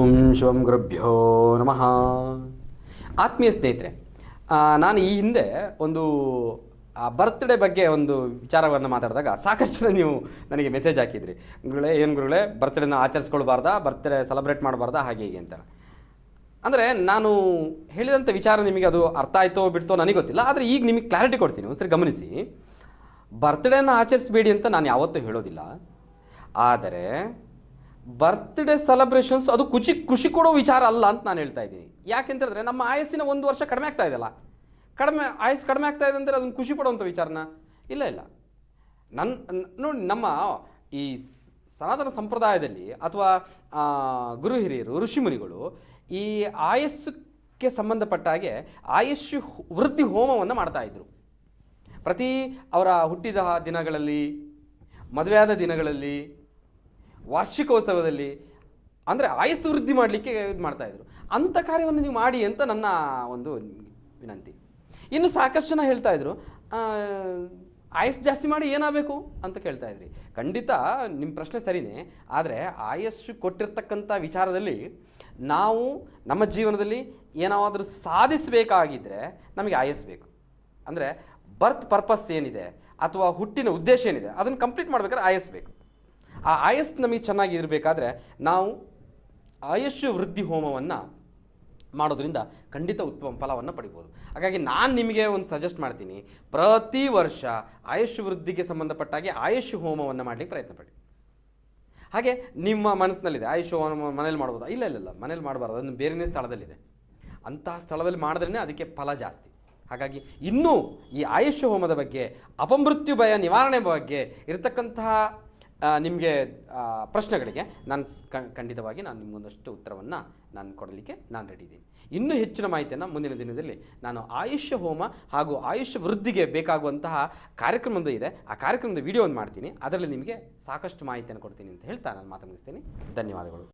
ಓಂ ಶಿವಂ ಗುರುಭ್ಯೋ ನಮಃ. ಆತ್ಮೀಯ ಸ್ನೇಹಿತರೆ ನಾನು ಈ ಹಿಂದೆ ಒಂದು, ಆ ಬರ್ತ್ಡೇ ಬಗ್ಗೆ ಒಂದು ವಿಚಾರವನ್ನು ಮಾತಾಡಿದಾಗ ಸಾಕಷ್ಟು ನೀವು ನನಗೆ ಮೆಸೇಜ್ ಹಾಕಿದ್ರಿ. ಗುರುಗಳೇ, ಏನು ಗುರುಗಳೇ ಬರ್ತ್ಡೇನ ಆಚರಿಸ್ಕೊಳ್ಬಾರ್ದಾ ಬರ್ತ್ಡೇ ಸೆಲೆಬ್ರೇಟ್ ಮಾಡಬಾರ್ದಾ, ಹಾಗೆ ಹೀಗೆ ಅಂತ. ಅಂದರೆ ನಾನು ಹೇಳಿದಂಥ ವಿಚಾರ ನಿಮಗೆ ಅದು ಅರ್ಥ ಆಯ್ತೋ ಬಿಡ್ತೋ ನನಗೆ ಗೊತ್ತಿಲ್ಲ, ಆದರೆ ಈಗ ನಿಮಗೆ ಕ್ಲಾರಿಟಿ ಕೊಡ್ತೀನಿ, ಒಂದ್ಸರಿ ಗಮನಿಸಿ. ಬರ್ತ್ಡೇನ ಆಚರಿಸಬೇಡಿ ಅಂತ ನಾನು ಯಾವತ್ತೂ ಹೇಳೋದಿಲ್ಲ. ಆದರೆ ಬರ್ತ್ಡೇ ಸೆಲೆಬ್ರೇಷನ್ಸ್ ಅದು ಖುಷಿ ಖುಷಿ ಕೊಡೋ ವಿಚಾರ ಅಲ್ಲ ಅಂತ ನಾನು ಹೇಳ್ತಾ ಇದ್ದೀನಿ. ಯಾಕೆಂತ ಹೇಳಿದ್ರೆ ನಮ್ಮ ಆಯಸ್ಸಿನ ಒಂದು ವರ್ಷ ಕಡಿಮೆ ಆಗ್ತಾ ಇದೆಯಲ್ಲ ಕಡಿಮೆ, ಆಯಸ್ಸು ಕಡಿಮೆ ಆಗ್ತಾ ಇದೆ ಅಂದರೆ ಅದನ್ನು ಖುಷಿ ಪಡುವಂಥ ವಿಚಾರನ? ಇಲ್ಲ ಇಲ್ಲ. ನನ್ನ ನೋಡಿ, ನಮ್ಮ ಈ ಸನಾತನ ಸಂಪ್ರದಾಯದಲ್ಲಿ ಅಥವಾ ಗುರು ಹಿರಿಯರು ಋಷಿಮುನಿಗಳು ಈ ಆಯಸ್ಸಕ್ಕೆ ಸಂಬಂಧಪಟ್ಟ ಹಾಗೆ ಆಯಸ್ಸು ವೃದ್ಧಿ ಹೋಮವನ್ನು ಮಾಡ್ತಾ ಇದ್ರು. ಪ್ರತಿ ಅವರ ಹುಟ್ಟಿದ ದಿನಗಳಲ್ಲಿ, ಮದುವೆಯಾದ ದಿನಗಳಲ್ಲಿ ವಾರ್ಷಿಕೋತ್ಸವದಲ್ಲಿ ಅಂದರೆ ಆಯಸ್ಸು ವೃದ್ಧಿ ಮಾಡಲಿಕ್ಕೆ ಇದು ಮಾಡ್ತಾಯಿದ್ರು ಅಂಥ ಕಾರ್ಯವನ್ನು ನೀವು ಮಾಡಿ ಅಂತ ನನ್ನ ಒಂದು ವಿನಂತಿ. ಇನ್ನು ಸಾಕಷ್ಟು ಜನ ಹೇಳ್ತಾ ಇದ್ರು ಆಯಸ್ಸು ಜಾಸ್ತಿ ಮಾಡಿ ಏನಾಗಬೇಕು ಅಂತ ಕೇಳ್ತಾ ಇದ್ರಿ. ಖಂಡಿತ ನಿಮ್ಮ ಪ್ರಶ್ನೆ ಸರಿನೇ, ಆದರೆ ಆಯಸ್ಸು ಕೊಟ್ಟಿರ್ತಕ್ಕಂಥ ವಿಚಾರದಲ್ಲಿ ನಾವು ನಮ್ಮ ಜೀವನದಲ್ಲಿ ಏನಾದರೂ ಸಾಧಿಸಬೇಕಾಗಿದ್ದರೆ ನಮಗೆ ಆಯಸ್ಸು ಬೇಕು. ಅಂದರೆ ಬರ್ತ್ ಪರ್ಪಸ್ ಏನಿದೆ, ಅಥವಾ ಹುಟ್ಟಿನ ಉದ್ದೇಶ ಏನಿದೆ, ಅದನ್ನು ಕಂಪ್ಲೀಟ್ ಮಾಡ್ಬೇಕಾದ್ರೆ ಆಯಸ್ ಬೇಕು. ಆ ಆಯಸ್ ನಮಗೆ ಚೆನ್ನಾಗಿ ಇರಬೇಕಾದ್ರೆ ನಾವು ಆಯುಷ್ಯ ವೃದ್ಧಿ ಹೋಮವನ್ನು ಮಾಡೋದ್ರಿಂದ ಖಂಡಿತ ಉತ್ತಮ ಫಲವನ್ನು ಪಡಿಬೋದು. ಹಾಗಾಗಿ ನಾನು ನಿಮಗೆ ಒಂದು ಸಜೆಸ್ಟ್ ಮಾಡ್ತೀನಿ. ಪ್ರತಿ ವರ್ಷ ಆಯುಷ್ ವೃದ್ಧಿಗೆ ಸಂಬಂಧಪಟ್ಟಾಗೆ ಆಯುಷ್ ಹೋಮವನ್ನು ಮಾಡಲಿಕ್ಕೆ ಪ್ರಯತ್ನ ಪಡಿ. ಹಾಗೆ ನಿಮ್ಮ ಮನಸ್ಸಿನಲ್ಲಿದೆ ಆಯುಷ್ ಹೋಮ ಮನೇಲಿ ಮಾಡ್ಬೋದು? ಇಲ್ಲ ಇಲ್ಲ ಇಲ್ಲ, ಮನೇಲಿ ಮಾಡಬಾರ್ದು. ಅದನ್ನು ಬೇರೆನೇ ಸ್ಥಳದಲ್ಲಿದೆ. ಅಂತಹ ಸ್ಥಳದಲ್ಲಿ ಮಾಡಿದ್ರೇ ಅದಕ್ಕೆ ಫಲ ಜಾಸ್ತಿ. ಹಾಗಾಗಿ ಇನ್ನೂ ಈ ಆಯುಷ್ ಹೋಮದ ಬಗ್ಗೆ, ಅಪಮೃತ್ಯು ಭಯ ನಿವಾರಣೆ ಬಗ್ಗೆ ಇರತಕ್ಕಂತಹ ನಿಮಗೆ ಪ್ರಶ್ನೆಗಳಿಗೆ ನಾನು ಖಂಡಿತವಾಗಿ ನಾನು ನಿಮಗೊಂದಷ್ಟು ಉತ್ತರವನ್ನು ನಾನು ಕೊಡಲಿಕ್ಕೆ ನಾನು ರೆಡಿ ಇದ್ದೀನಿ. ಇನ್ನೂ ಹೆಚ್ಚಿನ ಮಾಹಿತಿಯನ್ನು ಮುಂದಿನ ದಿನದಲ್ಲಿ ನಾನು ಆಯುಷ್ಯ ಹೋಮ ಹಾಗೂ ಆಯುಷ್ಯ ವೃದ್ಧಿಗೆ ಬೇಕಾಗುವಂತಹ ಕಾರ್ಯಕ್ರಮವೊಂದು ಇದೆ. ಆ ಕಾರ್ಯಕ್ರಮದ ವಿಡಿಯೋವನ್ನು ಮಾಡ್ತೀನಿ. ಅದರಲ್ಲಿ ನಿಮಗೆ ಸಾಕಷ್ಟು ಮಾಹಿತಿಯನ್ನು ಕೊಡ್ತೀನಿ ಅಂತ ಹೇಳ್ತಾ ನಾನು ಮಾತು ಮುಗಿಸ್ತೀನಿ ಧನ್ಯವಾದಗಳು.